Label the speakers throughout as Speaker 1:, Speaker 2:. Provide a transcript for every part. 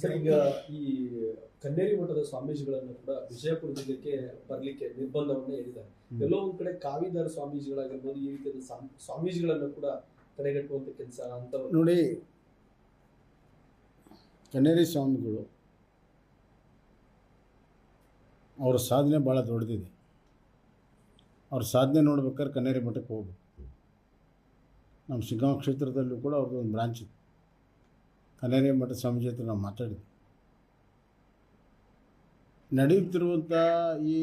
Speaker 1: Sir ಈಗ ಈ ಕನ್ನೇರಿ ಮಠದ ಸ್ವಾಮೀಜಿಗಳನ್ನು ಕೂಡ ವಿಜಯಪುರ ಜಿಲ್ಲೆಗೆ ಬರಲಿಕ್ಕೆ ನಿರ್ಬಂಧವನ್ನ ಹೇಳಿದ್ದಾರೆ. ಎಲ್ಲೋ ಒಂದ್ ಕಡೆ ಕಾವಿದಾರ ಸ್ವಾಮೀಜಿಗಳಾಗಿರ್ಬೋದು ಈ ರೀತಿಯಾದ ಸ್ವಾಮೀಜಿಗಳನ್ನ ಕೂಡ ತಡೆಗಟ್ಟುವಂತ ಕೆಲಸ ಅಂತ
Speaker 2: ನೋಡಿ ಕನ್ನೇರಿ ಸ್ವಾಮಿಗಳು ಅವರ ಸಾಧನೆ ಭಾಳ ದೊಡ್ಡದಿದೆ. ಅವ್ರ ಸಾಧನೆ ನೋಡ್ಬೇಕಾದ್ರೆ ಕನ್ನೇರಿ ಮಠಕ್ಕೆ ಹೋಗ್ಬೇಕು. ನಮ್ಮ ಶಿಗ್ಗಾಂವ್ ಕ್ಷೇತ್ರದಲ್ಲೂ ಕೂಡ ಅವ್ರದ್ದು ಒಂದು ಬ್ರಾಂಚ್ ಇದೆ ಮಠ ಸ್ವಾಮೀಜಿ ಹತ್ರ ನಾವು ಮಾತಾಡಿದ್ವಿ. ನಡೆಯುತ್ತಿರುವಂಥ ಈ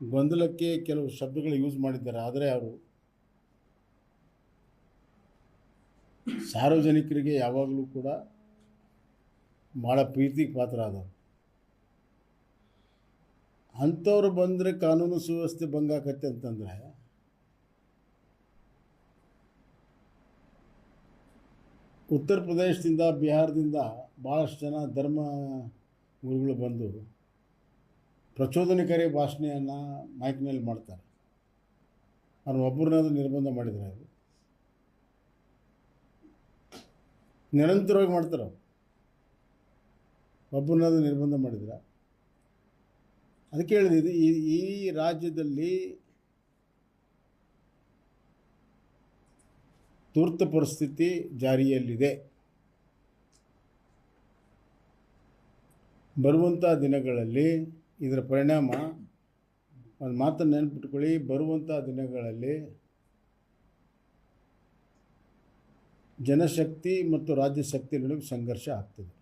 Speaker 2: ಗೊಂದಲಕ್ಕೆ ಕೆಲವು ಶಬ್ದಗಳು ಯೂಸ್ ಮಾಡಿದ್ದಾರೆ. ಆದರೆ ಅವರು ಸಾರ್ವಜನಿಕರಿಗೆ ಯಾವಾಗಲೂ ಕೂಡ ಭಾಳ ಪ್ರೀತಿಗೆ ಪಾತ್ರ ಆದವರು ಅಂಥವ್ರು ಬಂದರೆ ಕಾನೂನು ಸುವ್ಯವಸ್ಥೆ ಭಂಗ ಆಕತ್ತೆ ಅಂತಂದರೆ ಉತ್ತರ ಪ್ರದೇಶದಿಂದ ಬಿಹಾರದಿಂದ ಭಾಳಷ್ಟು ಜನ ಧರ್ಮ ಗುರುಗಳು ಬಂದು ಪ್ರಚೋದನಕಾರಿ ಭಾಷಣೆಯನ್ನು ಮೈಕ್ನಲ್ಲಿ ಮಾಡ್ತಾರೆ. ಅವ್ರು ಒಬ್ಬರನ್ನಾದ್ರೂ ನಿರ್ಬಂಧ ಮಾಡಿದರೆ ಅವರು ನಿರಂತರವಾಗಿ ಮಾಡ್ತಾರೆ ಅವ್ರು. ಒಬ್ಬರನ್ನಾದ್ರೂ ನಿರ್ಬಂಧ ಮಾಡಿದ್ರೆ. ಅದಕ್ಕೆ ಹೇಳಿದೆ ಈ ಈ ರಾಜ್ಯದಲ್ಲಿ ತುರ್ತು ಪರಿಸ್ಥಿತಿ ಜಾರಿಯಲ್ಲಿದೆ. ಬರುವಂಥ ದಿನಗಳಲ್ಲಿ ಇದರ ಪರಿಣಾಮ, ಒಂದು ಮಾತನ್ನು ನೆನ್ಪಿಟ್ಕೊಳ್ಳಿ. ಬರುವಂಥ ದಿನಗಳಲ್ಲಿ ಜನಶಕ್ತಿ ಮತ್ತು ರಾಜ್ಯ ಶಕ್ತಿ ನಡುವೆ ಸಂಘರ್ಷ ಆಗ್ತದೆ.